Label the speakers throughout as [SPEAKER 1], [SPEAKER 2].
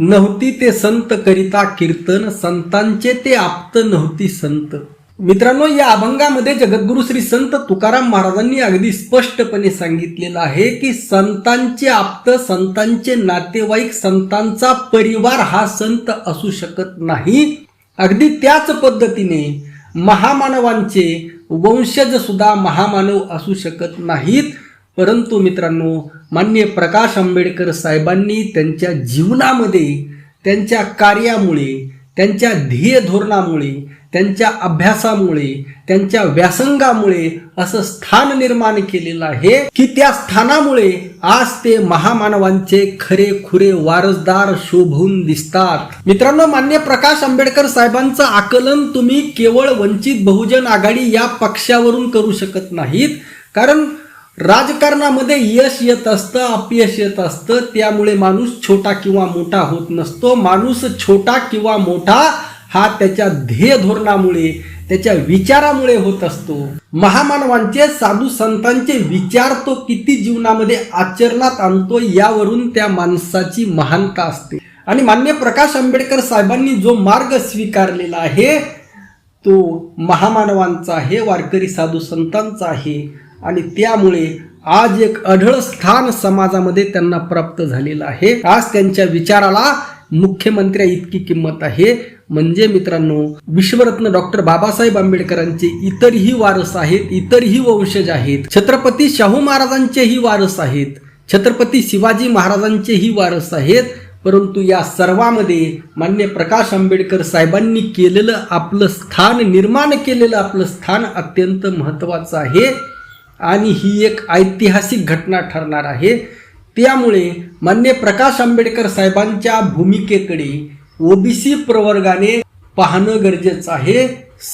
[SPEAKER 1] नव्हती ते संत करिता कीर्तन संतांचे ते आप्त नव्हती संत. मित्रांनो या अभंगामध्ये जगद्गुरु श्री संत तुकाराम महाराजांनी अगदी स्पष्टपणे सांगितलेलं आहे की संतांचे आप्त संतांचे नातेवाईक संतांचा परिवार हा संत असू शकत नाही. अगदी त्याच पद्धतीने महामानवांचे वंशज सुद्धा महामानव असू शकत नाहीत. परंतु मित्रांनो मान्य प्रकाश आंबेडकर साहेबांनी त्यांच्या जीवनामध्ये त्यांच्या कार्यामुळे त्यांच्या ध्येय धोरणामुळे त्यांच्या अभ्यासामुळे त्यांच्या व्यासंगामुळे असं स्थान निर्माण केलेलं आहे की त्या स्थानामुळे आज ते महामानवांचे खरे खुरे वारसदार शोभून दिसतात. मित्रांनो मान्य प्रकाश आंबेडकर साहेबांचं आकलन तुम्ही केवळ वंचित बहुजन आघाडी या पक्षावरून करू शकत नाहीत. कारण राजकारणामध्ये यश येत असतं अपयश येत असतं त्यामुळे माणूस छोटा किंवा मोठा होत नसतो. माणूस छोटा किंवा मोठा हा त्याच्या ध्येय धोरणामुळे त्याच्या विचारामुळे होत असतो. महामानवांचे साधू संतांचे विचार तो किती जीवनामध्ये आचरणात आणतो यावरून त्या माणसाची महानता असते. आणि मान्य प्रकाश आंबेडकर साहेबांनी जो मार्ग स्वीकारलेला आहे तो महामानवांचा आहे वारकरी साधू संतांचा आहे. आणि त्यामुळे आज एक अढळ स्थान समाजामध्ये त्यांना प्राप्त झालेलं आहे. आज त्यांच्या विचाराला मुख्यमंत्र्या इतकी किंमत आहे. म्हणजे मित्रांनो विश्वरत्न डॉक्टर बाबासाहेब आंबेडकरांचे इतरही वारस आहेत इतरही वंशज आहेत. छत्रपती शाहू महाराजांचेही वारस आहेत. छत्रपती शिवाजी महाराजांचेही वारस आहेत. परंतु या सर्वामध्ये मान्य प्रकाश आंबेडकर साहेबांनी केलेलं आपलं स्थान निर्माण केलेलं आपलं स्थान अत्यंत महत्वाचं आहे. आणि ही एक ऐतिहासिक घटना ठरणार आहे. त्यामुळे मान्य प्रकाश आंबेडकर साहेबांच्या भूमिकेकडे ओबीसी प्रवर्गाने पाहणं गरजेचं आहे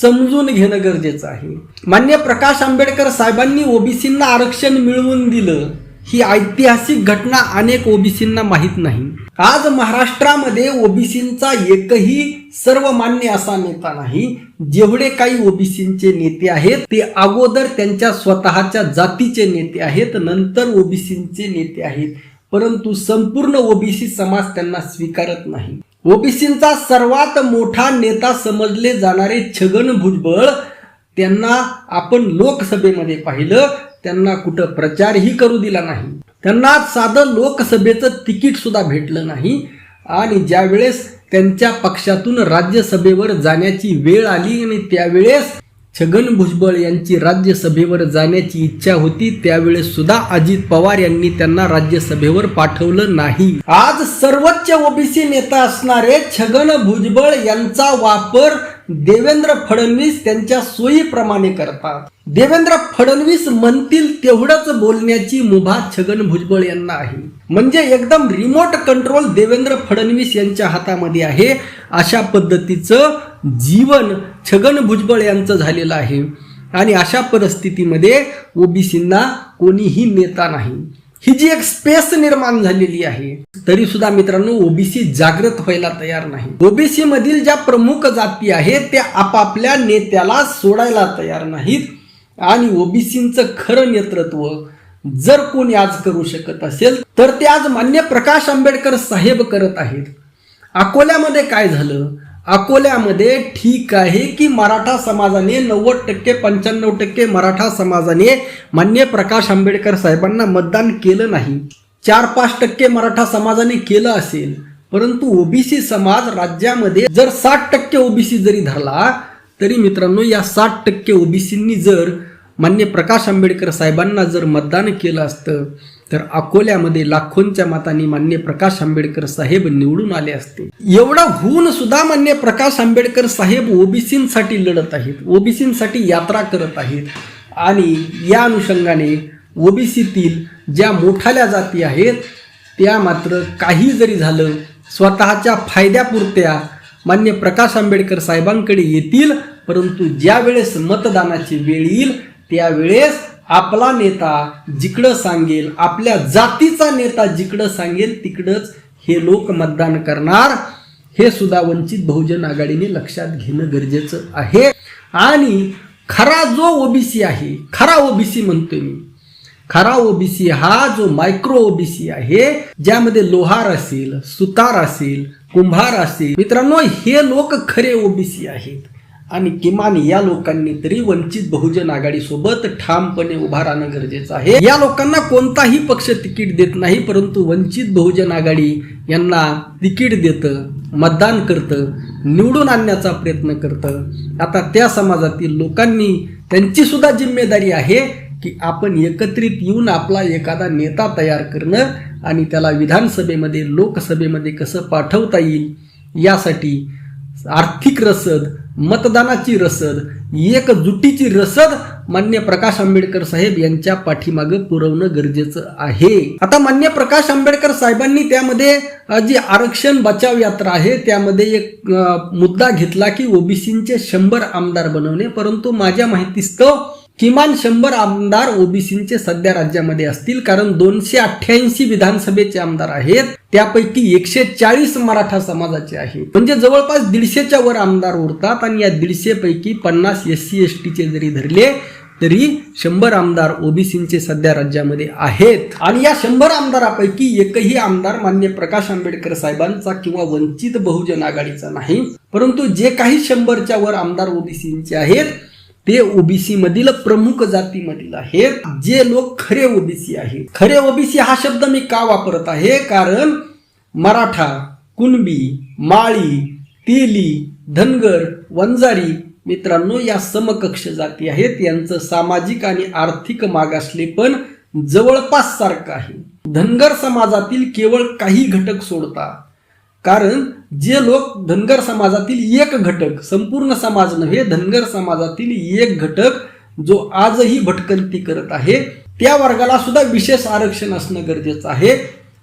[SPEAKER 1] समजून घेणं गरजेचं आहे. मान्य प्रकाश आंबेडकर साहेबांनी ओबीसींना आरक्षण मिळवून दिलं ही ऐतिहासिक घटना अनेक ओबीसींना माहीत नाही. आज महाराष्ट्रामध्ये ओबीसींचा एकही सर्वमान्य असा नेता नाही. जेवढे काही ओबीसींचे नेते आहेत ते अगोदर त्यांच्या स्वतःच्या जातीचे नेते आहेत नंतर ओबीसींचे नेते आहेत. परंतु संपूर्ण ओबीसी समाज त्यांना स्वीकारत नाही. ओबीसींचा सर्वात मोठा नेता समजले जाणारे छगन भुजबळ त्यांना आपण लोकसभेमध्ये पाहिलं त्यांना कुठं प्रचारही करू दिला नाही. त्यांना साधं लोकसभेचं तिकीट सुद्धा भेटलं नाही. आणि ज्यावेळेस त्यांच्या पक्षातून राज्यसभेवर जाण्याची वेळ आली आणि त्यावेळेस छगन भुजबळ यांची राज्यसभेवर जाण्याची इच्छा होती. त्यावेळेस सुद्धा अजित पवार यांनी त्यांना राज्यसभेवर पाठवलं नाही. आज सर्वोच्च ओबीसी नेता असणारे छगन भुजबळ यांचा वापर देवेंद्र फडणवीस त्यांच्या सोयीप्रमाणे करतात. देवेंद्र फडणवीस म्हणतील तेवढंच बोलण्याची मुभा छगन भुजबळ यांना आहे. म्हणजे एकदम रिमोट कंट्रोल देवेंद्र फडणवीस यांच्या हातामध्ये आहे. अशा पद्धतीचं जीवन छगन भुजबळ यांचं झालेलं आहे. आणि अशा परिस्थितीमध्ये ओबीसींना कोणीही नेता नाही. ही जी एक स्पेस निर्माण झालेली आहे तरी सुद्धा मित्रांनो ओबीसी जागृत व्हायला तयार नाही. ओबीसी मधील ज्या प्रमुख जाती आहेत त्या आपापल्या नेत्याला सोडायला तयार नाहीत. आणि ओबीसींचं खरं नेतृत्व जर कोणी आज करू शकत असेल तर ते आज मान्य प्रकाश आंबेडकर साहेब करत आहेत. अकोल्यामध्ये काय झालं? अकोल्यामध्ये ठीक आहे की मराठा समाजाने नव्वद टक्के पंच्याण्णव टक्के मराठा समाजाने मान्य प्रकाश आंबेडकर साहेबांना मतदान केलं नाही. चार पाच टक्के मराठा समाजाने केलं असेल परंतु ओबीसी समाज राज्यामध्ये जर साठ टक्के ओबीसी जरी धरला तरी मित्रांनो या साठ टक्के ओबीसींनी जर मान्य प्रकाश आंबेडकर साहेबांना जर मतदान केलं असतं तर अकोल्यामध्ये लाखोंच्या मतांनी मान्य प्रकाश आंबेडकर साहेब निवडून आले असते. एवढं होऊन सुद्धा मान्य प्रकाश आंबेडकर साहेब ओबीसींसाठी लढत आहेत ओबीसींसाठी यात्रा करत आहेत. आणि या अनुषंगाने ओबीसीतील ज्या मोठाल्या जाती आहेत त्या मात्र काही जरी झालं स्वतःच्या फायद्यापुरत्या मान्य प्रकाश आंबेडकर साहेबांकडे येतील परंतु ज्या वेळेस मतदानाची वेळ येईल त्यावेळेस आपला नेता जिकडं सांगेल आपल्या जातीचा नेता जिकडं सांगेल तिकडंच हे लोक मतदान करणार. हे सुद्धा वंचित बहुजन आघाडीने लक्षात घेणं गरजेचं आहे. आणि खरा जो ओबीसी आहे खरा ओबीसी म्हणतोय मी खरा ओबीसी हा जो मायक्रो ओबीसी आहे ज्यामध्ये लोहार असेल सुतार असेल कुंभार असेल मित्रांनो हे लोक खरे ओबीसी आहेत. आणि किमान या लोकांनी तरी वंचित बहुजन आघाडीसोबत ठामपणे उभा राहणं गरजेचं आहे. या लोकांना कोणताही पक्ष तिकीट देत नाही परंतु वंचित बहुजन आघाडी यांना तिकीट देतं मतदान करतं निवडून आणण्याचा प्रयत्न करतं. आता त्या समाजातील लोकांनी त्यांची सुद्धा जिम्मेदारी आहे की आपण एकत्रित येऊन आपला एखादा नेता तयार करणं आणि त्याला विधानसभेमध्ये लोकसभेमध्ये कसं पाठवता येईल यासाठी आर्थिक रसद मतदानाची रसद एकजुटीची रसद मान्य प्रकाश आंबेडकर साहेब यांच्या पाठीमागं पुरवणं गरजेचं आहे. आता मान्य प्रकाश आंबेडकर साहेबांनी त्यामध्ये जी आरक्षण बचाव यात्रा आहे त्यामध्ये एक मुद्दा घेतला की ओबीसींचे शंभर आमदार बनवणे. परंतु माझ्या माहितीस्तव किमान शंभर आमदार ओबीसींचे सध्या राज्यामध्ये असतील कारण दोनशे अठ्ठ्याऐंशी विधानसभेचे आमदार आहेत त्यापैकी एकशे चाळीस मराठा समाजाचे आहेत. म्हणजे जवळपास दीडशेच्या वर आमदार उरतात आणि या दीडशे पैकी पन्नास एस सी एस टीचे जरी धरले तरी शंभर आमदार ओबीसींचे सध्या राज्यामध्ये आहेत. आणि या शंभर आमदारापैकी एकही आमदार मान्य प्रकाश आंबेडकर साहेबांचा किंवा वंचित बहुजन आघाडीचा नाही. परंतु जे काही शंभरच्या वर आमदार ओबीसींचे आहेत ते ओबीसी मधील प्रमुख जातीमधील हे जे लोक खरे ओबीसी आहेत. खरे ओबीसी हा शब्द मी का वापरत आहे? कारण मराठा कुणबी माळी तेली धनगर वंजारी मित्रांनो या समकक्ष जाती आहेत. यांचं सामाजिक आणि आर्थिक मागासले पण जवळपास सारखं आहे. धनगर समाजातील केवळ काही घटक सोडता. कारण जे लोक धनगर समाजातील एक घटक संपूर्ण समाज नव्हे धनगर समाजातील एक घटक जो आजही भटकंती करत आहे त्या वर्गाला सुद्धा विशेष आरक्षण असणं गरजेचं आहे.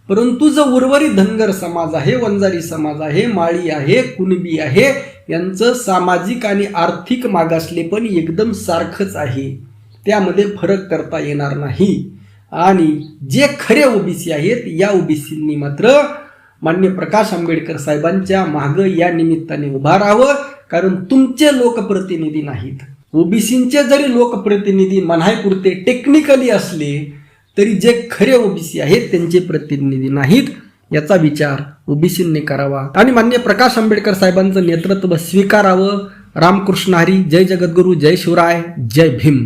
[SPEAKER 1] परंतु जो उर्वरित धनगर समाज आहे वंजारी समाज आहे माळी आहे कुणबी आहे यांचं सामाजिक आणि आर्थिक मागासले पण एकदम सारखंच आहे. त्यामध्ये फरक करता येणार नाही. आणि जे खरे ओबीसी आहेत या ओबीसींनी मात्र मान्य प्रकाश आंबेडकर साहेबांच्या मागं या निमित्ताने उभा राहावं कारण तुमचे लोकप्रतिनिधी नाहीत. ओबीसींचे जरी लोकप्रतिनिधी मनायपुरते टेक्निकली असले तरी जे खरे ओबीसी आहेत त्यांचे प्रतिनिधी नाहीत याचा विचार ओबीसींनी करावा. आणि मान्य प्रकाश आंबेडकर साहेबांचं नेतृत्व स्वीकारावं. रामकृष्ण हरी जय जगद्गुरू जय शिवराय जय भीम.